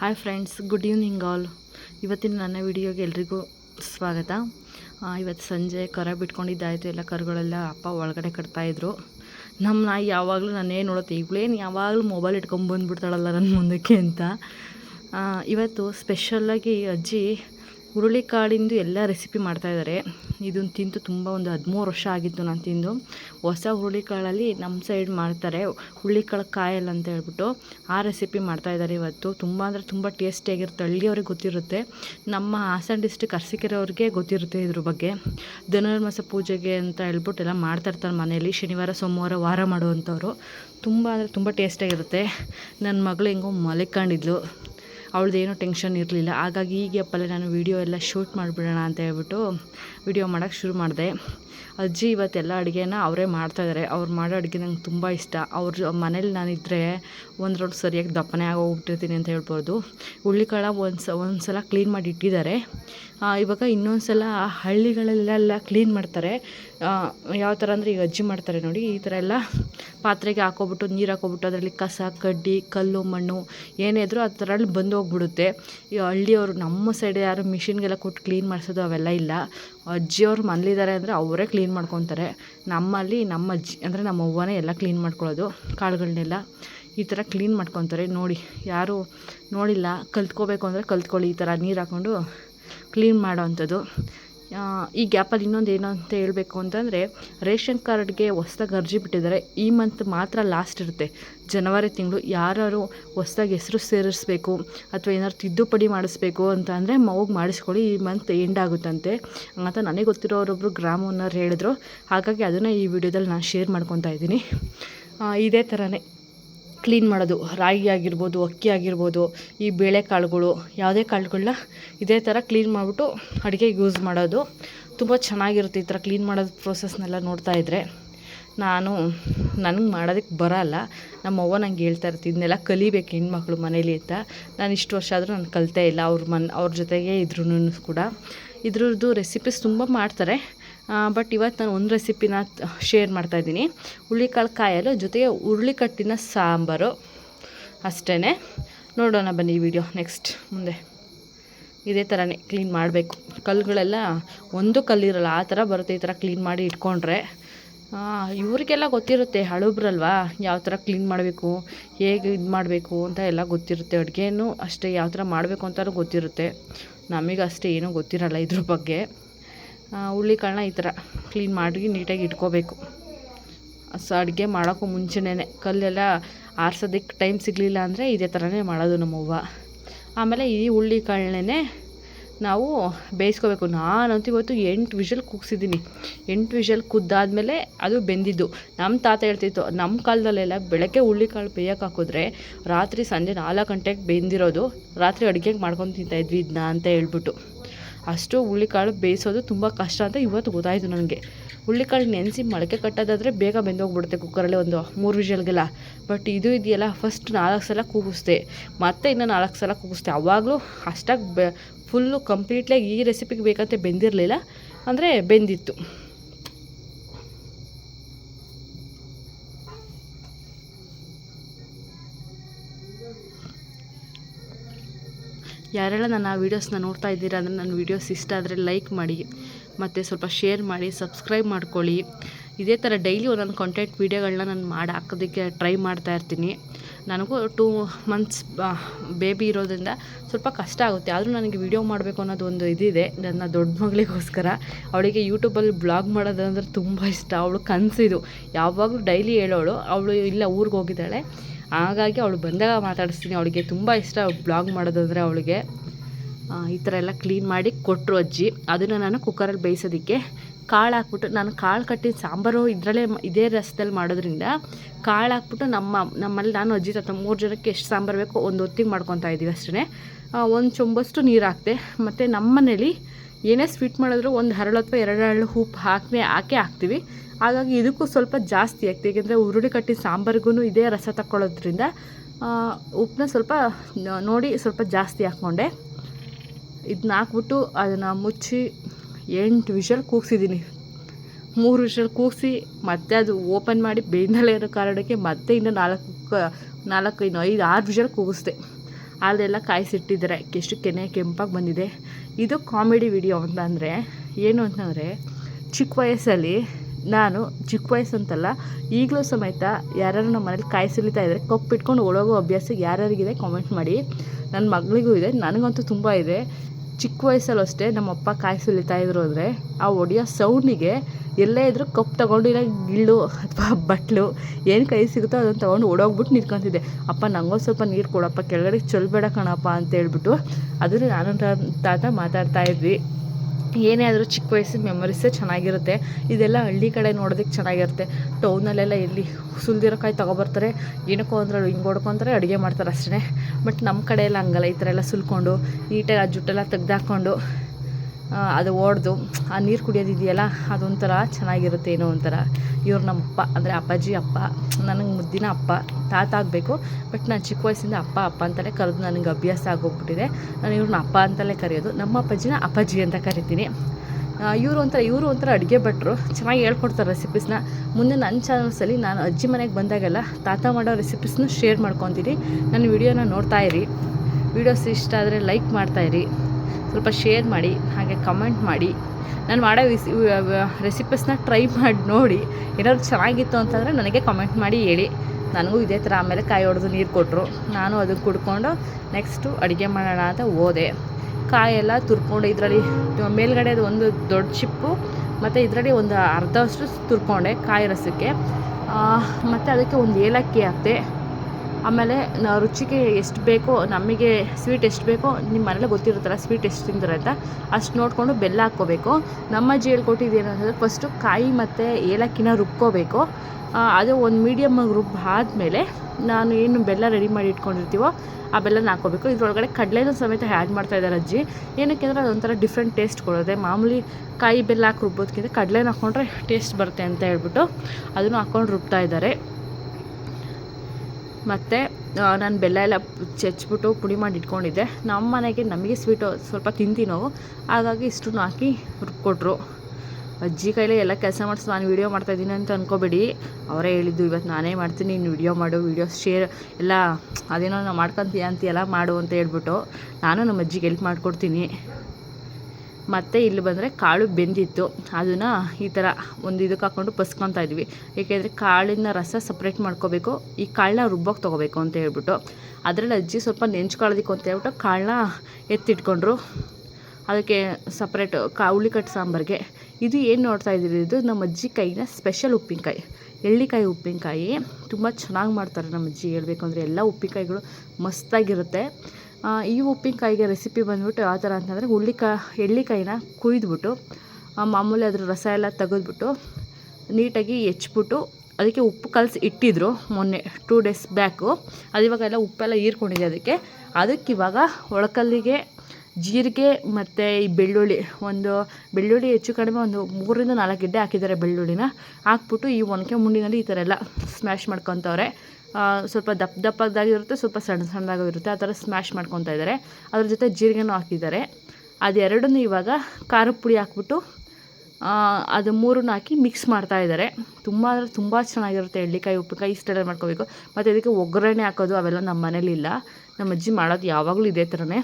Hi friends good evening all ಇವತ್ತಿನ ನನ್ನ ವಿಡಿಯೋಗೆ ಎಲ್ರಿಗೂ ಸ್ವಾಗತ. ಇವತ್ತು ಸಂಜೆ ಕರ ಬಿಟ್ಕೊಂಡಿದ್ದಾಯಿತು, ಎಲ್ಲ ಕರುಗಳೆಲ್ಲ ಅಪ್ಪ ಒಳಗಡೆ ಕಟ್ತಾಯಿದ್ರು ನಮ್ಮ ನಾಯಿ ಯಾವಾಗಲೂ ನಾನೇನು ನೋಡುತ್ತೆ. ಇವಳೇನು ಯಾವಾಗಲೂ ಮೊಬೈಲ್ ಇಟ್ಕೊಂಡು ಬಂದುಬಿಡ್ತಾಳಲ್ಲ ನನ್ನ ಮುಂದಕ್ಕೆ ಅಂತ. ಇವತ್ತು ಸ್ಪೆಷಲ್ಲಾಗಿ ಅಜ್ಜಿ ಹುರುಳಿಕಾಳಿಂದು ಎಲ್ಲ ರೆಸಿಪಿ ಮಾಡ್ತಾಯಿದ್ದಾರೆ ಇದನ್ನು ತಿಂದು ತುಂಬ ಒಂದು ಹದಿಮೂರು ವರ್ಷ ಆಗಿತ್ತು ನಾನು ತಿಂದು. ಹೊಸ ಹುರುಳಿಕಾಳಲ್ಲಿ ನಮ್ಮ ಸೈಡ್ ಮಾಡ್ತಾರೆ, ಹುರುಳಿಕಾಳು ಕಾಯಲ್ ಅಂತ ಹೇಳ್ಬಿಟ್ಟು ಆ ರೆಸಿಪಿ ಮಾಡ್ತಾಯಿದ್ದಾರೆ ಇವತ್ತು. ತುಂಬ ಅಂದರೆ ತುಂಬ ಟೇಸ್ಟಿಯಾಗಿರುತ್ತೆ ಹಳ್ಳಿಯವ್ರಿಗೆ ಗೊತ್ತಿರುತ್ತೆ. ನಮ್ಮ ಹಾಸನ ಡಿಸ್ಟಿಕ್ ಅರಸೀಕೆರೆ ಅವ್ರಿಗೆ ಗೊತ್ತಿರುತ್ತೆ ಇದ್ರ ಬಗ್ಗೆ. ಧನುರ್ಮಾಸ ಪೂಜೆಗೆ ಅಂತ ಹೇಳ್ಬಿಟ್ಟು ಎಲ್ಲ ಮಾಡ್ತಾಯಿರ್ತಾರೆ ಮನೆಯಲ್ಲಿ, ಶನಿವಾರ, ಸೋಮವಾರ, ವಾರ ಮಾಡುವಂಥವ್ರು. ತುಂಬ ಅಂದರೆ ತುಂಬ ಟೇಸ್ಟಿಯಾಗಿರುತ್ತೆ ನನ್ನ ಮಗಳು ಹೆಂಗೋ ಮಲ್ಕೊಂಡಿದ್ಲು. ಅವಳದ್ದೇನೂ ಟೆನ್ಷನ್ ಇರಲಿಲ್ಲ. ಹಾಗಾಗಿ ಈಗ ನಾನು ವೀಡಿಯೋ ಎಲ್ಲ ಶೂಟ್ ಮಾಡಿಬಿಡೋಣ ಅಂತ ಹೇಳ್ಬಿಟ್ಟು ವಿಡಿಯೋ ಮಾಡೋಕ್ಕೆ ಶುರು ಮಾಡಿದೆ. ಅಜ್ಜಿ ಇವತ್ತೆಲ್ಲ ಅಡುಗೆನ ಅವರೇ ಮಾಡ್ತಾಯಿದ್ದಾರೆ ಅವ್ರು ಮಾಡೋ ಅಡುಗೆ ನಂಗೆ ತುಂಬ ಇಷ್ಟ. ಅವ್ರ ಮನೇಲಿ ನಾನಿದ್ದರೆ ಒಂದ್ರೊಳಗೆ ಸರಿಯಾಗಿ ದಪ್ಪನೆ ಆಗೋಗ್ಬಿಟ್ಟಿರ್ತೀನಿ ಅಂತ ಹೇಳ್ಬೋದು ಹುಳ್ಳಿಕಾಳ ಒಂದು ಸ ಒಂದು ಸಲ ಕ್ಲೀನ್ ಮಾಡಿ ಇಟ್ಟಿದ್ದಾರೆ. ಇವಾಗ ಇನ್ನೊಂದು ಸಲ ಹಳ್ಳಿಗಳಲ್ಲೆಲ್ಲ ಕ್ಲೀನ್ ಮಾಡ್ತಾರೆ. ಯಾವ ಥರ ಅಂದರೆ ಈಗ ಅಜ್ಜಿ ಮಾಡ್ತಾರೆ ನೋಡಿ ಈ ಥರ ಎಲ್ಲ ಪಾತ್ರೆಗೆ ಹಾಕೋಬಿಟ್ಟು ನೀರು ಹಾಕೋಬಿಟ್ಟು ಅದರಲ್ಲಿ ಕಸ ಕಡ್ಡಿ ಕಲ್ಲು ಮಣ್ಣು ಏನೇ ಇದ್ರೂ ಥರಲ್ಲಿ ಬಂದು ಹೋಗ್ಬಿಡುತ್ತೆ. ಈ ಹಳ್ಳಿಯವರು ನಮ್ಮ ಸೈಡ್ ಯಾರು ಮಿಷಿನ್ಗೆಲ್ಲ ಕೊಟ್ಟು ಕ್ಲೀನ್ ಮಾಡಿಸೋದು ಅವೆಲ್ಲ ಇಲ್ಲ. ಅಜ್ಜಿಯವ್ರು ಮನೇಲಿದ್ದಾರೆ ಅಂದರೆ ಅವರೇ ಕ್ಲೀನ್ ಮಾಡ್ಕೊತಾರೆ. ನಮ್ಮಲ್ಲಿ ನಮ್ಮ ಅಜ್ಜಿ ಅಂದರೆ ನಮ್ಮ ಅವ್ವನೇ ಎಲ್ಲ ಕ್ಲೀನ್ ಮಾಡ್ಕೊಳ್ಳೋದು ಕಾಳುಗಳನ್ನೆಲ್ಲ ಈ ಥರ ಕ್ಲೀನ್ ಮಾಡ್ಕೊತಾರೆ. ನೋಡಿ ಯಾರು ನೋಡಿಲ್ಲ ಕಲ್ತ್ಕೋಬೇಕು ಅಂದರೆ ಕಲ್ತ್ಕೊಳ್ಳಿ ಈ ಥರ ನೀರು ಹಾಕ್ಕೊಂಡು ಕ್ಲೀನ್ ಮಾಡೋ ಅಂಥದ್ದು. ಆ, ಈ ಗ್ಯಾಪಲ್ಲಿ ಇನ್ನೊಂದು ಏನು ಅಂತ ಹೇಳಬೇಕು ಅಂತಂದರೆ, ರೇಷನ್ ಕಾರ್ಡ್ಗೆ ಹೊಸ್ದಾಗಿ ಅರ್ಜಿ ಬಿಟ್ಟಿದ್ದಾರೆ ಈ ಮಂತ್ ಮಾತ್ರ ಲಾಸ್ಟ್ ಇರುತ್ತೆ. ಜನವರಿ ತಿಂಗಳು ಯಾರು ಹೊಸ್ದಾಗಿ ಹೆಸರು ಸೇರಿಸ್ಬೇಕು, ಅಥವಾ ಏನಾದ್ರು ತಿದ್ದುಪಡಿ ಮಾಡಿಸ್ಬೇಕು ಅಂತ ಅಂದರೆ ಹೋಗಿ ಮಾಡಿಸ್ಕೊಳ್ಳಿ, ಈ ಮಂತ್ ಎಂಡ್ ಆಗುತ್ತಂತೆ. ಅಂತ ನನಗೆ ಗೊತ್ತಿರೋರೊಬ್ಬರು ಗ್ರಾಮ ಓನರ್ ಹೇಳಿದ್ರು. ಹಾಗಾಗಿ ಅದನ್ನು ಈ ವಿಡಿಯೋದಲ್ಲಿ ನಾನು ಶೇರ್ ಮಾಡ್ಕೊತಾ ಇದ್ದೀನಿ. ಇದೇ ಥರನೇ ಕ್ಲೀನ್ ಮಾಡೋದು, ರಾಗಿ ಆಗಿರ್ಬೋದು, ಅಕ್ಕಿ ಆಗಿರ್ಬೋದು, ಈ ಬೇಳೆ ಕಾಳುಗಳು, ಯಾವುದೇ ಕಾಳುಗಳನ್ನ ಇದೇ ಥರ ಕ್ಲೀನ್ ಮಾಡಿಬಿಟ್ಟು ಅಡುಗೆಗೆ ಯೂಸ್ ಮಾಡೋದು. ತುಂಬ ಚೆನ್ನಾಗಿರುತ್ತೆ ಈ ಥರ ಕ್ಲೀನ್ ಮಾಡೋದು ಪ್ರೋಸೆಸ್ನೆಲ್ಲ ನೋಡ್ತಾ ಇದ್ದರೆ ನಾನು, ನನಗೆ ಮಾಡೋದಕ್ಕೆ ಬರೋಲ್ಲ. ನಮ್ಮ ಅವ್ವ ನಂಗೆ ಹೇಳ್ತಾ ಇರ್ತಿ ಇದನ್ನೆಲ್ಲ ಕಲಿಬೇಕು ಹೆಣ್ಮಕ್ಳು ಮನೇಲಿ ಅಂತ. ನಾನು ಇಷ್ಟು ವರ್ಷ ಆದರೂ ನಾನು ಕಲಿತೇ ಇಲ್ಲ. ಅವ್ರ ಮನ್, ಅವ್ರ ಜೊತೆಗೆ ಇದ್ರೂ ಕೂಡ. ಇದ್ರದ್ದು ರೆಸಿಪೀಸ್ ತುಂಬ ಮಾಡ್ತಾರೆ. ಬಟ್ ಇವತ್ತು ನಾನು ಒಂದು ರೆಸಿಪಿನ ಶೇರ್ ಮಾಡ್ತಾಯಿದ್ದೀನಿ ಹುರುಳಿಕಾಳು ಕಾಯಲು ಜೊತೆಗೆ ಹುರುಳಿಕಟ್ಟಿನ ಸಾಂಬಾರು ಅಷ್ಟೇ ನೋಡೋಣ ಬನ್ನಿ ವಿಡಿಯೋ ನೆಕ್ಸ್ಟ್ ಮುಂದೆ. ಇದೇ ಥರನೇ ಕ್ಲೀನ್ ಮಾಡಬೇಕು. ಕಲ್ಲುಗಳೆಲ್ಲ ಒಂದು ಕಲ್ಲಿರಲ್ಲ, ಆ ಥರ ಬರುತ್ತೆ ಈ ಥರ ಕ್ಲೀನ್ ಮಾಡಿ ಇಟ್ಕೊಂಡ್ರೆ. ಇವ್ರಿಗೆಲ್ಲ ಗೊತ್ತಿರುತ್ತೆ, ಹಳುಬ್ರಲ್ವಾ? ಯಾವ ಥರ ಕ್ಲೀನ್ ಮಾಡಬೇಕು, ಹೇಗೆ ಇದು ಮಾಡಬೇಕು ಅಂತ ಎಲ್ಲ ಗೊತ್ತಿರುತ್ತೆ. ಅಡುಗೆನೂ ಅಷ್ಟೇ, ಯಾವ ಥರ ಮಾಡಬೇಕು ಅಂತಲೂ ಗೊತ್ತಿರುತ್ತೆ. ನಮಗೆ ಅಷ್ಟೇ ಏನೂ ಗೊತ್ತಿರಲ್ಲ ಇದ್ರ ಬಗ್ಗೆ. ಹುಳ್ಳಿಕಾಳನ್ನ ಈ ಥರ ಕ್ಲೀನ್ ಮಾಡಿ ನೀಟಾಗಿ ಇಟ್ಕೋಬೇಕು. ಸೊ ಅಡುಗೆ ಮಾಡೋಕ್ಕೂ ಮುಂಚೆನೇ ಕಲ್ಲೆಲ್ಲ ಆರಿಸೋದಕ್ಕೆ ಟೈಮ್ ಸಿಗಲಿಲ್ಲ ಅಂದರೆ ಇದೇ ಥರನೇ ಮಾಡೋದು ನಮ್ಮವ್ವ ಆಮೇಲೆ ಈ ಹುರುಳಿಕಾಳನ್ನೇ ನಾವು ಬೇಯಿಸ್ಕೋಬೇಕು. ನಾನಂತೂ ಇವತ್ತು ಎಂಟು ವಿಷಲ್ ಕುಗ್ಸಿದ್ದೀನಿ. ಎಂಟು ವಿಷಲ್ ಕುದ್ದಾದಮೇಲೆ ಅದು ಬೆಂದಿದ್ದು. ನಮ್ಮ ತಾತ ಹೇಳ್ತಿತ್ತು, ನಮ್ಮ ಕಾಲದಲ್ಲೆಲ್ಲ ಬೆಳಗ್ಗೆ ಹುಳ್ಳಿಕಾಳು ಬೇಯಕ್ಕೆ ಹಾಕಿದ್ರೆ ರಾತ್ರಿ ಸಂಜೆ ನಾಲ್ಕು ಗಂಟೆಗೆ ಬೆಂದಿರೋದು. ರಾತ್ರಿ ಅಡುಗೆಗೆ ಮಾಡ್ಕೊಂಡು ತಿಂತಾಯಿದ್ವಿ ಇದನ್ನ ಅಂತ ಹೇಳ್ಬಿಟ್ಟು. ಅಷ್ಟು ಹುಳ್ಳಿಕಾಳು ಬೇಯಿಸೋದು ತುಂಬ ಕಷ್ಟ ಅಂತ ಇವತ್ತು ಗೊತ್ತಾಯಿತು ನನಗೆ. ಹುಳ್ಳಿಕಾಳು ನೆನೆಸಿ ಮೊಳಕೆ ಕಟ್ಟೋದಾದರೆ ಬೇಗ ಬೆಂದೋಗ್ಬಿಡುತ್ತೆ ಕುಕ್ಕರಲ್ಲಿ ಒಂದು ಮೂರು ವಿಷಲ್ಗೆಲ್ಲ. ಬಟ್ ಇದು ಇದೆಯಲ್ಲ ಫಸ್ಟ್ ನಾಲ್ಕು ಸಲ ಕೂಗಿಸ್ದೆ. ಮತ್ತೆ ಇನ್ನೂ ನಾಲ್ಕು ಸಲ ಕೂಗಿಸ್ದೆ. ಅವಾಗಲೂ ಅಷ್ಟಾಗಿ ಬೆ ಫುಲ್ಲು ಕಂಪ್ಲೀಟ್ಲಾಗಿ ಈ ರೆಸಿಪಿಗೆ ಬೇಕಂತ ಬೆಂದಿರಲಿಲ್ಲ. ಅಂದರೆ ಬೆಂದಿತ್ತು. ಯಾರೆಲ್ಲ ನನ್ನ ವೀಡಿಯೋಸ್ನ ನೋಡ್ತಾ ಇದ್ದೀರಾ ಅಂದರೆ ನನ್ನ ವೀಡಿಯೋಸ್ ಇಷ್ಟ ಆದರೆ ಲೈಕ್ ಮಾಡಿ, ಮತ್ತು ಸ್ವಲ್ಪ ಶೇರ್ ಮಾಡಿ ಸಬ್ಸ್ಕ್ರೈಬ್ ಮಾಡ್ಕೊಳ್ಳಿ. ಇದೇ ಥರ ಡೈಲಿ ಒಂದೊಂದು ಕಾಂಟೆಂಟ್ ವೀಡಿಯೋಗಳನ್ನ ನಾನು ಮಾಡಿ ಹಾಕೋದಕ್ಕೆ ಟ್ರೈ ಮಾಡ್ತಾ ಇರ್ತೀನಿ. ನನಗೂ ಟೂ ಮಂತ್ಸ್ ಬೇಬಿ ಇರೋದ್ರಿಂದ ಸ್ವಲ್ಪ ಕಷ್ಟ ಆಗುತ್ತೆ. ಆದರೂ ನನಗೆ ವಿಡಿಯೋ ಮಾಡಬೇಕು ಅನ್ನೋದು ಒಂದು ಇದಿದೆ, ನನ್ನ ದೊಡ್ಡ ಮಗಳಿಗೋಸ್ಕರ. ಅವಳಿಗೆ ಯೂಟ್ಯೂಬಲ್ಲಿ ಬ್ಲಾಗ್ ಮಾಡೋದಂದ್ರೆ ತುಂಬ ಇಷ್ಟ. ಅವಳು ಕನಸಿದು. ಯಾವಾಗಲೂ ಡೈಲಿ ಹೇಳೋಳು. ಅವಳು ಇಲ್ಲ ಊರಿಗೆ ಹೋಗಿದ್ದಾಳೆ. ಹಾಗಾಗಿ ಅವಳು ಬಂದಾಗ ಮಾತಾಡಿಸ್ತೀನಿ. ಅವಳಿಗೆ ತುಂಬ ಇಷ್ಟ ಬ್ಲಾಗ್ ಮಾಡೋದಂದರೆ ಅವಳಿಗೆ. ಈ ಥರ ಎಲ್ಲ ಕ್ಲೀನ್ ಮಾಡಿ ಕೊಟ್ಟರು ಅಜ್ಜಿ. ಅದನ್ನು ನಾನು ಕುಕ್ಕರಲ್ಲಿ ಬೇಯಿಸೋದಕ್ಕೆ ಕಾಳು ಹಾಕ್ಬಿಟ್ಟು ನಾನು ಕಾಳು ಕಟ್ಟಿದ ಸಾಂಬಾರು ಇದರಲ್ಲೇ ಇದೇ ರಸದಲ್ಲಿ ಮಾಡೋದ್ರಿಂದ ಕಾಳು ಹಾಕ್ಬಿಟ್ಟು ನಮ್ಮ, ನಮ್ಮಲ್ಲಿ ನಾನು ಅಜ್ಜಿ ತಾತ ಮೂರು ಜನಕ್ಕೆ ಎಷ್ಟು ಸಾಂಬಾರು ಬೇಕೋ ಒಂದು ಹೊತ್ತಿಗೆ ಮಾಡ್ಕೊತಾ ಇದ್ದೀವಿ ಅಷ್ಟೇ ಒಂದು ಚೊಂಬಷ್ಟು ನೀರು ಹಾಕ್ತೆ. ಮತ್ತು ನಮ್ಮ ಮನೇಲಿ ಏನೇ ಸ್ವೀಟ್ ಮಾಡಿದ್ರು ಒಂದು ಹರಳು ಅಥವಾ ಎರಡು ಹರಳು ಉಪ್ಪು ಹಾಕಿ ಹಾಕೇ ಹಾಕ್ತೀವಿ. ಹಾಗಾಗಿ ಇದಕ್ಕೂ ಸ್ವಲ್ಪ ಜಾಸ್ತಿ ಆಗ್ತದೆ. ಏಕೆಂದರೆ ಉರುಳಿ ಕಟ್ಟಿ ಸಾಂಬಾರಿಗೂ ಇದೇ ರಸ ತಕ್ಕೊಳ್ಳೋದ್ರಿಂದ ಉಪ್ಪನ್ನ ಸ್ವಲ್ಪ ನೋಡಿ ಸ್ವಲ್ಪ ಜಾಸ್ತಿ ಹಾಕ್ಕೊಂಡೆ. ಇದನ್ನ ಹಾಕ್ಬಿಟ್ಟು ಅದನ್ನು ಮುಚ್ಚಿ ಎಂಟು ವಿಷಲ್ ಕೂಗ್ಸಿದ್ದೀನಿ. ಮೂರು ವಿಷಲ್ ಕೂಗಿಸಿ ಮತ್ತೆ ಅದು ಓಪನ್ ಮಾಡಿ ಬೇಯ್ದಲೇ ಇರೋ ಕಾರಣಕ್ಕೆ ಮತ್ತೆ ಇನ್ನು ನಾಲ್ಕು ನಾಲ್ಕು, ಇನ್ನು ಐದು, ಆರು ವಿಷಲ್ ಕೂಗಿಸ್ದೆ. ಅಲ್ಲೆಲ್ಲ ಕಾಯಿಸಿಟ್ಟಿದ್ದಾರೆ. ಎಷ್ಟು ಕೆನೆ ಕೆಂಪಾಗಿ ಬಂದಿದೆ. ಇದು ಕಾಮಿಡಿ ವಿಡಿಯೋ ಅಂತಂದರೆ, ಏನು ಅಂತಂದರೆ, ಚಿಕ್ಕ ವಯಸ್ಸಲ್ಲಿ ನಾನು ಚಿಕ್ಕ ವಯಸ್ಸು ಅಂತಲ್ಲ ಈಗಲೂ ಸಮೇತ ಯಾರು ನಮ್ಮ ಮನೇಲಿ ಕಾಯಿ ಸುಲಿತಾ ಇದ್ದರೆ ಕಪ್ ಇಟ್ಕೊಂಡು ಓಡೋಗೋ ಅಭ್ಯಾಸ ಯಾರ್ಯಾರಿಗಿದೆ ಕಾಮೆಂಟ್ ಮಾಡಿ. ನನ್ನ ಮಗಳಿಗೂ ಇದೆ, ನನಗಂತೂ ತುಂಬ ಇದೆ. ಚಿಕ್ಕ ವಯಸ್ಸಲ್ಲೂ ಅಷ್ಟೇ ನಮ್ಮಪ್ಪ ಕಾಯಿ ಸುಲಿತಾ ಇದ್ರು ಅಂದರೆ ಆ ಒಡೆಯೋ ಸೌಂಡಿಗೆ ಎಲ್ಲೇ ಇದ್ದರೂ ಕಪ್ ತೊಗೊಂಡು ಇಲ್ಲ ಗಿಳ್ಳು ಅಥವಾ ಬಟ್ಲು, ಏನು ಕೈ ಸಿಗುತ್ತೋ ಅದನ್ನು ತೊಗೊಂಡು ಓಡೋಗ್ಬಿಟ್ಟು ನಿಂತ್ಕೊತಿದ್ದೆ. ಅಪ್ಪ, ನಂಗೊಂದು ಸ್ವಲ್ಪ ನೀರು ಕೊಡಪ್ಪ, ಕೆಳಗಡೆ ಚೆಲ್ಬೇಡ ಕಣಪ್ಪ ಅಂತ ಹೇಳ್ಬಿಟ್ಟು ಅದನ್ನು ನಾನು ತಾತ ಮಾತಾಡ್ತಾ ಇದ್ವಿ. ಏನೇ ಆದರೂ ಚಿಕ್ಕ ವಯಸ್ಸಿನ ಮೆಮೊರೀಸೇ ಚೆನ್ನಾಗಿರುತ್ತೆ. ಇದೆಲ್ಲ ಹಳ್ಳಿ ಕಡೆ ನೋಡೋದಕ್ಕೆ ಚೆನ್ನಾಗಿರುತ್ತೆ. ಟೌನಲ್ಲೆಲ್ಲ ಎಲ್ಲಿ ಸುಲ್ದಿರೋ ಕಾಯಿ ತೊಗೊಬರ್ತಾರೆ ಏನಕ್ಕೋ ಅಂದ್ರೆ ಹಿಂಗೆ ಹೊಡ್ಕೊತಾರೆ ಅಡುಗೆ ಮಾಡ್ತಾರೆ ಅಷ್ಟೇ ಬಟ್ ನಮ್ಮ ಕಡೆ ಎಲ್ಲ ಹಂಗಲ್ಲ. ಈ ಥರ ಎಲ್ಲ ಸುಲ್ಕೊಂಡು ನೀಟಾಗಿ ಆ ಜುಟ್ಟೆಲ್ಲ ತೆಗ್ದಾಕೊಂಡು ಆ, ಅದು ಓಡ್ದು, ಆ ನೀರು ಕುಡಿಯೋದಿದೆಯಲ್ಲ ಅದೊಂಥರ ಚೆನ್ನಾಗಿರುತ್ತೆ ಏನೋ ಒಂಥರ. ಇವ್ರು ನಮ್ಮ ಅಪ್ಪ ಅಂದರೆ ಅಪ್ಪಾಜಿ ಅಪ್ಪ, ನನಗೆ ಮುದ್ದಿನ ಅಪ್ಪ, ತಾತ ಆಗಬೇಕು, ಬಟ್ ನಾನು ಚಿಕ್ಕ ವಯಸ್ಸಿಂದ ಅಪ್ಪ ಅಪ್ಪ ಅಂತಲೇ ಕರೆದು ನನಗೆ ಅಭ್ಯಾಸ ಆಗೋಗ್ಬಿಟ್ಟಿದೆ. ನಾನು ಇವ್ರನ್ನ ಅಪ್ಪ ಅಂತಲೇ ಕರೆಯೋದು, ನಮ್ಮ ಅಪ್ಪಾಜಿನ ಅಪ್ಪಾಜಿ ಅಂತ ಕರಿತೀನಿ. ಇವರು ಒಂಥರ ಇವರು ಒಂಥರ ಅಡುಗೆ ಭಟ್ರು, ಚೆನ್ನಾಗಿ ಹೇಳ್ಕೊಡ್ತಾರೆ ರೆಸಿಪೀಸ್ನ ಮುಂದೆ ನನ್ನ ಚಾನಲ್ಸಲ್ಲಿ ನಾನು ಅಜ್ಜಿ ಮನೆಗೆ ಬಂದಾಗೆಲ್ಲ ತಾತ ಮಾಡೋ ರೆಸಿಪೀಸ್ನ ಶೇರ್ ಮಾಡ್ಕೊತೀನಿ. ನನ್ನ ವಿಡಿಯೋನ ನೋಡ್ತಾ ಇರಿ. ವೀಡಿಯೋಸ್ ಇಷ್ಟ ಆದರೆ ಲೈಕ್ ಮಾಡ್ತಾಯಿರಿ ಸ್ವಲ್ಪ ಶೇರ್ ಮಾಡಿ, ಹಾಗೆ ಕಮೆಂಟ್ ಮಾಡಿ. ನಾನು ಮಾಡೋ ವಿಸಿ ರೆಸಿಪೀಸ್ನ ಟ್ರೈ ಮಾಡಿ ನೋಡಿ, ಏನಾದ್ರು ಚೆನ್ನಾಗಿತ್ತು ಅಂತಂದರೆ ನನಗೆ ಕಮೆಂಟ್ ಮಾಡಿ ಹೇಳಿ. ನನಗೂ ಇದೇ ಥರ ಆಮೇಲೆ ಕಾಯಿ ಹೊಡೆದು ನೀರು ಕೊಟ್ಟರು ನಾನು ಅದನ್ನು ಕುಡ್ಕೊಂಡು ನೆಕ್ಸ್ಟು ಅಡುಗೆ ಮಾಡೋಣ ಅಂತ ಹೋದೆ. ಕಾಯೆಲ್ಲ ತುರ್ಕೊಂಡು ಇದರಲ್ಲಿ, ಮೇಲ್ಗಡೆ ಒಂದು ದೊಡ್ಡ ಚಿಪ್ಪು, ಮತ್ತು ಇದರಲ್ಲಿ ಒಂದು ಅರ್ಧವಷ್ಟು ತುರ್ಕೊಂಡೆ ಕಾಯಿ ರಸಕ್ಕೆ. ಮತ್ತು ಅದಕ್ಕೆ ಒಂದು ಏಲಕ್ಕಿ ಹಾಕ್ದೆ. ಆಮೇಲೆ ನಾವು ರುಚಿಗೆ ಎಷ್ಟು ಬೇಕೋ, ನಮಗೆ ಸ್ವೀಟ್ ಎಷ್ಟು ಬೇಕೋ ನಿಮ್ಮ ಮನೇಲಿ ಗೊತ್ತಿರುತ್ತಲ್ಲ ಸ್ವೀಟ್ ಎಷ್ಟು ತಿಂತಾರೆ ಅಂತ, ಅಷ್ಟು ನೋಡಿಕೊಂಡು ಬೆಲ್ಲ ಹಾಕ್ಕೋಬೇಕು. ನಮ್ಮ ಅಜ್ಜಿ ಹೇಳ್ಕೊಟ್ಟಿದ್ದು ಏನಂತಂದರೆ ಫಸ್ಟು ಕಾಯಿ ಮತ್ತು ಏಲಕ್ಕಿನ ರುಬ್ಕೋಬೇಕು. ಅದು ಒಂದು ಮೀಡಿಯಮ್ಮಾಗಿ ರುಬ್ಬ ಆದಮೇಲೆ, ನಾನು ಏನು ಬೆಲ್ಲ ರೆಡಿ ಮಾಡಿ ಇಟ್ಕೊಂಡಿರ್ತೀವೋ, ಆ ಬೆಲ್ಲನ ಹಾಕೋಬೇಕು ಇದ್ರೊಳಗಡೆ ಕಡಲೆನೂ ಸಮೇತ ಆ್ಯಡ್ ಮಾಡ್ತಾ ಇದ್ದಾರೆ ಅಜ್ಜಿ. ಏನಕ್ಕೆ ಅಂದರೆ ಅದೊಂಥರ ಡಿಫ್ರೆಂಟ್ ಟೇಸ್ಟ್ ಕೊಡೋದೆ ಮಾಮೂಲಿ ಕಾಯಿ ಬೆಲ್ಲ ಹಾಕಿ ರುಬ್ಬೋದಕ್ಕಿಂತ ಕಡಲೆನ ಹಾಕ್ಕೊಂಡ್ರೆ ಟೇಸ್ಟ್ ಬರುತ್ತೆ ಅಂತ ಹೇಳ್ಬಿಟ್ಟು, ಅದನ್ನು ಹಾಕ್ಕೊಂಡು ರುಬ್ತಾ ಇದ್ದಾರೆ. ಮತ್ತು ನಾನು ಬೆಲ್ಲ ಎಲ್ಲ ಚೆಚ್ಬಿಟ್ಟು ಪುಡಿ ಮಾಡಿ ಇಟ್ಕೊಂಡಿದ್ದೆ. ನಮ್ಮ ಮನೆಗೆ ನಮಗೆ ಸ್ವೀಟು ಸ್ವಲ್ಪ ತಿಂತೀವಿ ನಾವು. ಹಾಗಾಗಿ ಇಷ್ಟನ್ನು ಹಾಕಿ ರುಬ್ಕೊಟ್ರು. ಅಜ್ಜಿ ಕೈಲೇ ಎಲ್ಲ ಕೆಲಸ ಮಾಡಿಸಿ ನಾನು ವೀಡಿಯೋ ಮಾಡ್ತಾಯಿದ್ದೀನಿ ಅಂತ ಅನ್ಕೋಬೇಡಿ. ಅವರೇ ಹೇಳಿದ್ದು ಇವತ್ತು ನಾನೇ ಮಾಡ್ತೀನಿ, ನೀನು ವೀಡಿಯೋ ಮಾಡು ವೀಡಿಯೋ ಶೇರ್ ಎಲ್ಲ ಅದೇನೋ ನಾವು ಮಾಡ್ಕೊತೀಯ ಅಂತೀಯಲ್ಲ, ಮಾಡು ಅಂತ ಹೇಳ್ಬಿಟ್ಟು ನಾನು ನಮ್ಮ ಅಜ್ಜಿಗೆ ಹೆಲ್ಪ್ ಮಾಡಿಕೊಡ್ತೀನಿ. ಮತ್ತು ಇಲ್ಲಿ ಬಂದರೆ ಕಾಳು ಬೆಂದಿತ್ತು. ಅದನ್ನು ಈ ಥರ ಒಂದು ಇದಕ್ಕೆ ಹಾಕ್ಕೊಂಡು ಪಸ್ಕೊತಾ ಇದ್ವಿ. ಏಕೆಂದರೆ ಕಾಳಿನ ರಸ ಸಪ್ರೇಟ್ ಮಾಡ್ಕೋಬೇಕು. ಈ ಕಾಳನ್ನ ರುಬ್ಬೋಕೆ ತೊಗೋಬೇಕು ಅಂತ ಹೇಳ್ಬಿಟ್ಟು. ಅದರಲ್ಲಿ ಅಜ್ಜಿ ಸ್ವಲ್ಪ ನೆಂಚ್ಕೊಳ್ಳೋದಿಕ್ಕು ಅಂತ ಹೇಳ್ಬಿಟ್ಟು ಕಾಳನ್ನ ಎತ್ತಿಟ್ಕೊಂಡ್ರು. ಅದಕ್ಕೆ ಸಪ್ರೇಟ್ ಕಾ ಹುಳಿಕಟ್ಟು ಸಾಂಬಾರಿಗೆ. ಇದು ಏನು ನೋಡ್ತಾ ಇದ್ದೀರಿ? ಇದು ನಮ್ಮ ಅಜ್ಜಿ ಕೈನ ಸ್ಪೆಷಲ್ ಉಪ್ಪಿನಕಾಯಿ. ಎಳ್ಳಿಕಾಯಿ ಉಪ್ಪಿನಕಾಯಿ. ತುಂಬ ಚೆನ್ನಾಗಿ ಮಾಡ್ತಾರೆ ನಮ್ಮ ಅಜ್ಜಿ ಹೇಳಬೇಕು ಅಂದರೆ ಎಲ್ಲ ಉಪ್ಪಿನಕಾಯಿಗಳು ಮಸ್ತಾಗಿರುತ್ತೆ. ಈ ಉಪ್ಪಿನಕಾಯಿಗೆ ರೆಸಿಪಿ ಬಂದ್ಬಿಟ್ಟು ಯಾವ ಥರ ಅಂತಂದರೆ ಹುಳ್ಳಿಕಾ ಎಳ್ಳಿಕಾಯಿನ ಕುಯ್ದುಬಿಟ್ಟು ಮಾಮೂಲಿ ಅದ್ರ ರಸ ಎಲ್ಲ ತೆಗೆದ್ಬಿಟ್ಟು ನೀಟಾಗಿ ಹೆಚ್ಬಿಟ್ಟು ಅದಕ್ಕೆ ಉಪ್ಪು ಕಲಸಿ ಇಟ್ಟಿದ್ರು ಮೊನ್ನೆ ಟೂ ಡೇಸ್ ಬ್ಯಾಕು ಅದು ಇವಾಗೆಲ್ಲ ಉಪ್ಪೆಲ್ಲ ಹೀರ್ಕೊಂಡಿದೆ ಅದಕ್ಕೆ. ಅದಕ್ಕೆ ಇವಾಗ ಒಳಕಲ್ಲಿಗೆ ಜೀರಿಗೆ ಮತ್ತು ಈ ಬೆಳ್ಳುಳ್ಳಿ, ಒಂದು ಬೆಳ್ಳುಳ್ಳಿ ಹೆಚ್ಚು ಕಡಿಮೆ ಒಂದು ಮೂರರಿಂದ ನಾಲ್ಕು ಗಿಡ್ಡೆ ಹಾಕಿದ್ದಾರೆ ಬೆಳ್ಳುಳ್ಳಿನ. ಹಾಕ್ಬಿಟ್ಟು ಈ ಒನಕೆ ಮುಂಡಿನಲ್ಲಿ ಈ ಥರ ಎಲ್ಲ ಸ್ಮ್ಯಾಶ್ ಮಾಡ್ಕೊತವ್ರೆ. ಸ್ವಲ್ಪ ದಪ್ಪ ದಪ್ಪದಾಗಿರುತ್ತೆ, ಸ್ವಲ್ಪ ಸಣ್ಣ ಸಣ್ಣದಾಗೂ ಇರುತ್ತೆ ಆ ಥರ ಸ್ಮ್ಯಾಶ್ ಮಾಡ್ಕೊತಾ ಇದ್ದಾರೆ. ಅದ್ರ ಜೊತೆ ಜೀರಿಗೆನೂ ಹಾಕಿದ್ದಾರೆ. ಅದೆರಡನ್ನೂ ಇವಾಗ ಖಾರದ ಪುಡಿ ಹಾಕ್ಬಿಟ್ಟು ಅದು ಮೂರನ್ನ ಹಾಕಿ ಮಿಕ್ಸ್ ಮಾಡ್ತಾ ಇದ್ದಾರೆ ತುಂಬ ಅಂದರೆ ತುಂಬ ಚೆನ್ನಾಗಿರುತ್ತೆ ಎಳ್ಳಿಕಾಯಿ ಉಪ್ಪಿನಕಾಯಿ ಇಷ್ಟೆಲ್ಲ ಮಾಡ್ಕೋಬೇಕು. ಮತ್ತು ಇದಕ್ಕೆ ಒಗ್ಗರಣೆ ಹಾಕೋದು ಅವೆಲ್ಲ ನಮ್ಮ ಮನೇಲಿಲ್ಲ ನಮ್ಮ ಅಜ್ಜಿ ಮಾಡೋದು ಯಾವಾಗಲೂ ಇದೇ ಥರನೇ.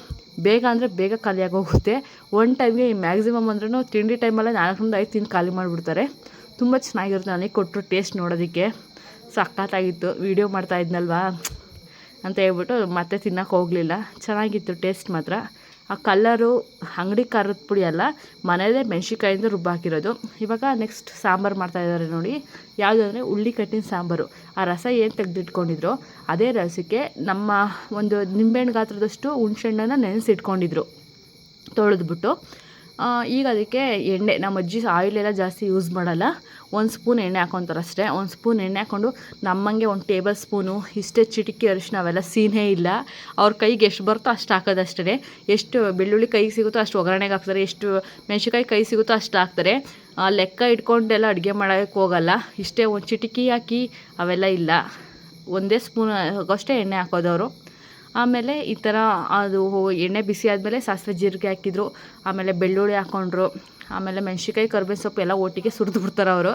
ಬೇಗ ಅಂದರೆ ಬೇಗ ಖಾಲಿಯಾಗೋಗುತ್ತೆ ಒನ್ ಟೈಮ್ಗೆ ಮ್ಯಾಕ್ಸಿಮಮ್ ಅಂದ್ರೂ ತಿಂಡಿ ಟೈಮಲ್ಲೇ ನಾಲ್ಕರಿಂದ ಐದು ತಿಂದು ಖಾಲಿ ಮಾಡಿಬಿಡ್ತಾರೆ. ತುಂಬ ಚೆನ್ನಾಗಿರುತ್ತೆ ನನಗೆ ಕೊಟ್ಟರು ಟೇಸ್ಟ್ ನೋಡೋದಕ್ಕೆ. ಸಖತ್ತಾಗಿತ್ತು. ವೀಡಿಯೋ ಮಾಡ್ತಾ ಇದ್ನಲ್ವಾ? ಅಂತ ಹೇಳ್ಬಿಟ್ಟು ಮತ್ತೆ ತಿನ್ನೋಕೆ ಹೋಗಲಿಲ್ಲ. ಚೆನ್ನಾಗಿತ್ತು ಟೇಸ್ಟ್ ಮಾತ್ರ. ಆ ಕಲ್ಲರು ಅಂಗಡಿ ಖಾರದ ಪುಡಿ ಅಲ್ಲ ಮನೆಯಲ್ಲೇ ಮೆಣ್ಸಿನ್ಕಾಯಿಂದ ರುಬ್ಬಾಕಿರೋದು ಇವಾಗ ನೆಕ್ಸ್ಟ್ ಸಾಂಬಾರು ಮಾಡ್ತಾಯಿದ್ದಾರೆ ನೋಡಿ. ಯಾವುದು ಅಂದರೆ ಉಳ್ಳಿ ಕಟ್ಟಿನ ಸಾಂಬಾರು. ಆ ರಸ ಏನು ತೆಗೆದಿಟ್ಕೊಂಡಿದ್ರು, ಅದೇ ರಸಕ್ಕೆ ನಮ್ಮ ಒಂದು ನಿಂಬೆಹಣ್ಣು ಗಾತ್ರದಷ್ಟು ಹುಣಸೆಹಣ್ಣನ್ನು ನೆನೆಸಿಟ್ಕೊಂಡಿದ್ರು. ತೊಳೆದ್ಬಿಟ್ಟು ಈಗ ಅದಕ್ಕೆ ಎಣ್ಣೆ, ನಮ್ಮ ಅಜ್ಜಿ ಆಯಿಲ್ ಎಲ್ಲ ಜಾಸ್ತಿ ಯೂಸ್ ಮಾಡಲ್ಲ. ಒಂದು ಸ್ಪೂನ್ ಎಣ್ಣೆ ಹಾಕೊತಾರೆ ಅಷ್ಟೇ. ಒಂದು ಸ್ಪೂನ್ ಎಣ್ಣೆ ಹಾಕ್ಕೊಂಡು ನಮ್ಮಂಗೆ ಒಂದು ಟೇಬಲ್ ಸ್ಪೂನು ಇಷ್ಟೇ ಚಿಟಿಕೆ ಅರಿಶಿನ ಅವೆಲ್ಲ ಸೀನೇ ಇಲ್ಲ. ಅವ್ರ ಕೈಗೆ ಎಷ್ಟು ಬರುತ್ತೋ ಅಷ್ಟು ಹಾಕೋದಷ್ಟೇ ಎಷ್ಟು ಬೆಳ್ಳುಳ್ಳಿ ಕೈಗೆ ಸಿಗುತ್ತೋ ಅಷ್ಟು ಒಗ್ಗರಣೆಗೆ ಹಾಕ್ತಾರೆ. ಎಷ್ಟು ಮೆಣಸಿನ್ಕಾಯಿ ಕೈ ಸಿಗುತ್ತೋ ಅಷ್ಟು ಹಾಕ್ತಾರೆ. ಲೆಕ್ಕ ಇಟ್ಕೊಂಡೆಲ್ಲ ಅಡುಗೆ ಮಾಡೋಕ್ಕೆ ಹೋಗಲ್ಲ. ಇಷ್ಟೇ ಒಂದು ಚಿಟಿಕಿ ಹಾಕಿ ಅವೆಲ್ಲ ಇಲ್ಲ. ಒಂದೇ ಸ್ಪೂನ್ ಅಷ್ಟೇ ಎಣ್ಣೆ ಹಾಕೋದವರು ಆಮೇಲೆ ಈ ಥರ ಅದು ಎಣ್ಣೆ ಬಿಸಿ ಆದಮೇಲೆ ಸಾಸಿವೆ ಜೀರಿಗೆ ಹಾಕಿದ್ರು, ಆಮೇಲೆ ಬೆಳ್ಳುಳ್ಳಿ ಹಾಕ್ಕೊಂಡ್ರು ಆಮೇಲೆ ಮೆಣ್ಸಿನ್ಕಾಯಿ, ಕರ್ಬೇವಿನ ಸೊಪ್ಪು ಎಲ್ಲ ಒಟ್ಟಿಗೆ ಸುರಿದು ಬಿಡ್ತಾರೆ ಅವರು.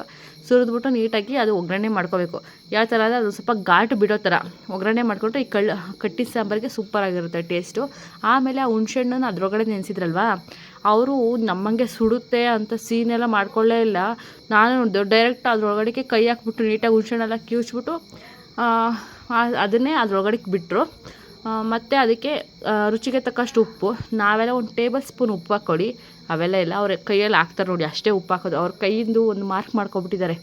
ಸುರಿದ್ಬಿಟ್ಟು ನೀಟಾಗಿ ಅದು ಒಗ್ಗರಣೆ ಮಾಡ್ಕೋಬೇಕು. ಯಾವ ಥರ ಅಂದರೆ ಅದು ಸ್ವಲ್ಪ ಘಾಟ್ ಬಿಡೋ ಥರ. ಒಗ್ಗರಣೆ ಮಾಡಿಕೊಂಡ್ರೆ ಈ ಕಳ್ಳ, ಕಟ್ಟಿ ಸಾಂಬಾರಿಗೆ ಸೂಪರಾಗಿರುತ್ತೆ ಟೇಸ್ಟು ಆಮೇಲೆ ಆ ಹುಣ್ಸೆಹಣ್ಣನ್ನು ಅದರೊಳಗಡೆ ನೆನೆಸಿದ್ರಲ್ವಾ? ಅವರು ನಮ್ಮಂಗೆ ಸುಡುತ್ತೆ ಅಂತ ಸೀನೆಲ್ಲ ಮಾಡ್ಕೊಳ್ಳೇ ಇಲ್ಲ. ನಾನು ಡೈರೆಕ್ಟ್ ಅದ್ರೊಳಗಡೆಗೆ ಕೈ ಹಾಕ್ಬಿಟ್ಟು ನೀಟಾಗಿ ಹುಣ್ಸೆಹಣ್ಣೆಲ್ಲ ಕಿವುಚ್ಬಿಟ್ಟು ಅದನ್ನೇ ಅದ್ರೊಳಗಡೆ ಬಿಟ್ಟರು ಮತ್ತು ಅದಕ್ಕೆ ರುಚಿಗೆ ತಕ್ಕಷ್ಟು ಉಪ್ಪು. ನಾವೆಲ್ಲ ಒಂದು ಟೇಬಲ್ ಸ್ಪೂನ್ ಉಪ್ಪು ಹಾಕ್ಕೊಳ್ಳಿ ಅವೆಲ್ಲ ಇಲ್ಲ ಅವ್ರ ಕೈಯಲ್ಲಿ ಹಾಕ್ತಾರೆ ನೋಡಿ, ಅಷ್ಟೇ ಉಪ್ಪು ಹಾಕೋದು. ಅವ್ರ ಕೈಯಿಂದು ಒಂದು ಮಾರ್ಕ್ ಮಾಡ್ಕೊಬಿಟ್ಟಿದ್ದಾರೆ.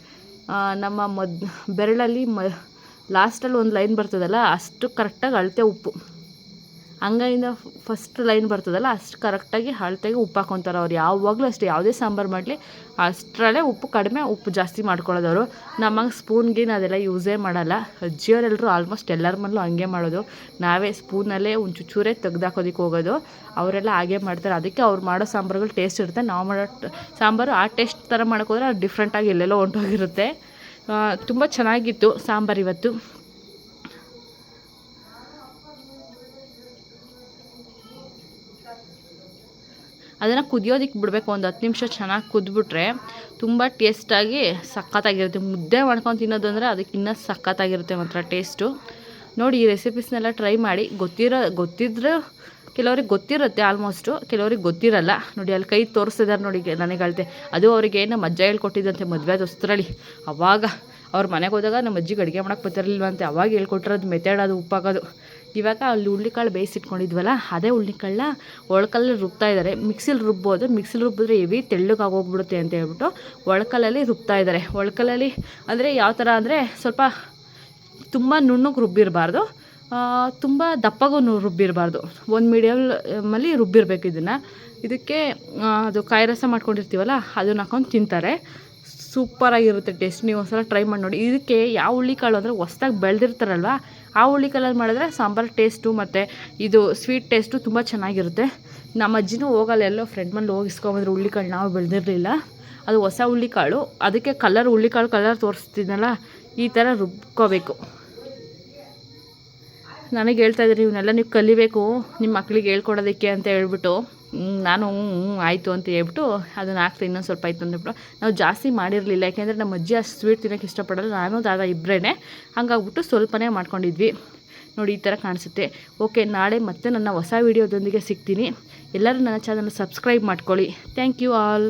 ನಮ್ಮ ಮದ್, ಬೆರಳಲ್ಲಿ ಮ ಲಾಸ್ಟಲ್ಲಿ ಒಂದು ಲೈನ್ ಬರ್ತದಲ್ಲ, ಅಷ್ಟು ಕರೆಕ್ಟಾಗಿ ಅಳತೆ ಉಪ್ಪು. ಅಂಗೈಯಿಂದ ಫಸ್ಟ್ ಲೈನ್ ಬರ್ತದಲ್ಲ, ಅಷ್ಟು ಕರೆಕ್ಟಾಗಿ ಅಳತೆಗೆ ಉಪ್ಪು ಹಾಕೊತಾರೆ ಅವ್ರು. ಯಾವಾಗಲೂ ಅಷ್ಟೇ, ಯಾವುದೇ ಸಾಂಬಾರು ಮಾಡಲಿ, ಅಷ್ಟರಲ್ಲೇ ಉಪ್ಪು ಕಡಿಮೆ ಉಪ್ಪು ಜಾಸ್ತಿ ಮಾಡ್ಕೊಳ್ಳೋದವರು ನಮ್ಮಂಗೆ ಸ್ಪೂನ್ಗಿನ ಅದೆಲ್ಲ ಯೂಸೇ ಮಾಡಲ್ಲ. ಅಜ್ಜಿಯವರೆಲ್ಲರೂ ಆಲ್ಮೋಸ್ಟ್ ಎಲ್ಲರ ಮನೇಲೂ ಹಂಗೆ ಮಾಡೋದು. ನಾವೇ ಸ್ಪೂನಲ್ಲೇ ಒಂದು ಚೂರೇ ತೆಗ್ದಾಕೋದಕ್ಕೆ ಹೋಗೋದು. ಅವರೆಲ್ಲ ಹಾಗೆ ಮಾಡ್ತಾರೆ. ಅದಕ್ಕೆ ಅವ್ರು ಮಾಡೋ ಸಾಂಬಾರುಗಳು ಟೇಸ್ಟ್ ಇರುತ್ತೆ. ನಾವು ಮಾಡೋ ಸಾಂಬಾರು ಆ ಟೇಸ್ಟ್ ಥರ ಮಾಡೋಕ್ಕೋದ್ರೆ ಅದು ಡಿಫ್ರೆಂಟಾಗಿ ಎಲ್ಲೆಲ್ಲೋ ಹೊಂಟೋಗಿರುತ್ತೆ. ತುಂಬ ಚೆನ್ನಾಗಿತ್ತು ಸಾಂಬಾರು ಇವತ್ತು. ಅದನ್ನು ಕುದಿಯೋದಕ್ಕೆ ಬಿಡಬೇಕು. ಒಂದು ಹತ್ತು ನಿಮಿಷ ಚೆನ್ನಾಗಿ ಕುದ್ಬಿಟ್ರೆ ತುಂಬ ಟೇಸ್ಟಾಗಿ ಸಖತ್ತಾಗಿರುತ್ತೆ. ಮುದ್ದೆ ಮಾಡ್ಕೊಂಡು ತಿನ್ನೋದು ಅಂದರೆ ಅದಕ್ಕೆ ಇನ್ನೂ ಸಖತ್ತಾಗಿರುತ್ತೆ ಮಾತ್ರ ಟೇಸ್ಟು. ನೋಡಿ ಈ ರೆಸಿಪೀಸ್ನೆಲ್ಲ ಟ್ರೈ ಮಾಡಿ. ಗೊತ್ತಿರೋ, ಗೊತ್ತಿದ್ರೆ ಕೆಲವ್ರಿಗೆ ಗೊತ್ತಿರುತ್ತೆ ಆಲ್ಮೋಸ್ಟು. ಕೆಲವ್ರಿಗೆ ಗೊತ್ತಿರಲ್ಲ. ನೋಡಿ ಅಲ್ಲಿ ಕೈ ತೋರಿಸ್ತಿದ್ದಾರೆ ನೋಡಿ ನನಗೆ ಅಳತೆ ಅದು ಅವರಿಗೆ ಏನು ಅಜ್ಜ ಹೇಳ್ಕೊಟ್ಟಿದ್ದಂತೆ ಮದುವೆ ದೋಸ್ತರಲ್ಲಿ ಅವಾಗ ಅವ್ರ ಮನೆಗೆ ಹೋದಾಗ ನಮ್ಮ ಅಜ್ಜಿಗೆ ಅಡುಗೆ ಮಾಡೋಕ್ಕೆ ಬರ್ತಿರ್ಲಿಲ್ವಂತೆ. ಅವಾಗ ಹೇಳ್ಕೊಟ್ಟಿರೋದು ಮೆಥಡ್ ಅದು ಉಪ್ಪಾಕೋದು ಇವಾಗ ಅಲ್ಲಿ ಹುಳ್ಳಿಕಾಳು ಬೇಯಿಸಿಟ್ಕೊಂಡಿದ್ವಲ್ಲ, ಅದೇ ಹುಳ್ಳಿಕಾಳನ್ನ ಒಳಕಲ್ಲಲ್ಲಿ ರುಬ್ತಾ ಇದ್ದಾರೆ. ಮಿಕ್ಸಿಲಿ ರುಬ್ಬೋದು, ಮಿಕ್ಸಿಲಿ ರುಬ್ಬಿದ್ರೆ ಎವಿ ತೆಳ್ಳಗಾಗೋಗ್ಬಿಡುತ್ತೆ ಅಂತ ಹೇಳ್ಬಿಟ್ಟು ಒಳ್ಕಲ್ಲಲ್ಲಿ ರುಬ್ತಾ ಇದ್ದಾರೆ. ಒಳ್ಕಲ್ಲಲ್ಲಿ ಅಂದರೆ ಯಾವ ಥರ ಅಂದರೆ ಸ್ವಲ್ಪ ತುಂಬ ನುಣ್ಣಗೆ ರುಬ್ಬಿರಬಾರ್ದು. ತುಂಬ ದಪ್ಪಗೂ ರುಬ್ಬಿರಬಾರ್ದು. ಒಂದು ಮೀಡಿಯಮಲ್ಲಿ ರುಬ್ಬಿರಬೇಕು ಇದನ್ನು. ಇದಕ್ಕೆ ಅದು ಕಾಯಿ ರಸ ಮಾಡ್ಕೊಂಡಿರ್ತೀವಲ್ಲ, ಅದನ್ನ ಹಾಕೊಂಡು ತಿಂತಾರೆ. ಸೂಪರಾಗಿರುತ್ತೆ ಟೇಸ್ಟ್. ನೀವು ಒಂದ್ಸಲ ಟ್ರೈ ಮಾಡಿ ನೋಡಿ. ಇದಕ್ಕೆ ಯಾವ ಹುಳ್ಳಿಕಾಳು ಅಂದರೆ ಹೊಸ್ದಾಗಿ ಬೆಳೆದಿರ್ತಾರಲ್ವ ಆ ಹುಳ್ಳಿಕಾಳಲ್ಲಿ ಮಾಡಿದ್ರೆ ಸಾಂಬಾರು ಟೇಸ್ಟು ಮತ್ತು ಇದು ಸ್ವೀಟ್ ಟೇಸ್ಟು ತುಂಬ ಚೆನ್ನಾಗಿರುತ್ತೆ. ನಮ್ಮ ಅಜ್ಜಿನೂ ಹೋಗಲ್ಲ, ಎಲ್ಲೋ ಫ್ರೆಂಡ್ ಮನೇಲಿ ಹೋಗಿ ಇಸ್ಕೊಂಬಂದ್ರೆ ಹುಳ್ಳಿಕಾಳು ನಾವು ಬೆಳೆದಿರಲಿಲ್ಲ. ಅದು ಹೊಸ ಹುಳ್ಳಿಕಾಳು ಅದಕ್ಕೆ ಕಲರ್ ಹುಳ್ಳಿಕಾಳು ಕಲರ್ ತೋರಿಸ್ತಿದ್ನಲ್ಲ, ಈ ಥರ ರುಬ್ಕೋಬೇಕು. ನನಗೆ ಹೇಳ್ತಾ ಇದ್ದಾರೆ ಇವನ್ನೆಲ್ಲ ನೀವು ಕಲಿಬೇಕು ನಿಮ್ಮ ಮಕ್ಳಿಗೆ ಹೇಳ್ಕೊಡೋದಕ್ಕೆ ಅಂತ ಹೇಳ್ಬಿಟ್ಟು. ನಾನು ಆಯಿತು ಅಂತ ಹೇಳ್ಬಿಟ್ಟು ಅದನ್ನು ಹಾಕ್ತಾ ಇನ್ನೊಂದು ಸ್ವಲ್ಪ ಆಯಿತು ಅಂದ್ಬಿಟ್ಟು. ನಾವು ಜಾಸ್ತಿ ಮಾಡಿರಲಿಲ್ಲ, ಯಾಕೆಂದರೆ ನಮ್ಮ ಅಜ್ಜಿ ಅಷ್ಟು ಸ್ವೀಟ್ ತಿನ್ನೋಕ್ಕೆ ಇಷ್ಟಪಡಲ್ಲ, ನಾನು ದಾದ ಇಬ್ಬರೇ ಹಂಗಾಗ್ಬಿಟ್ಟು ಸ್ವಲ್ಪನೇ ಮಾಡ್ಕೊಂಡಿದ್ವಿ. ನೋಡಿ, ಈ ಥರ ಕಾಣಿಸುತ್ತೆ. ಓಕೆ, ನಾಳೆ ಮತ್ತೆ ನನ್ನ ಹೊಸ ವೀಡಿಯೋದೊಂದಿಗೆ ಸಿಗ್ತೀನಿ. ಎಲ್ಲರೂ ನನ್ನ ಚಾನಲ್ ಸಬ್ಸ್ಕ್ರೈಬ್ ಮಾಡ್ಕೊಳ್ಳಿ. Thank you all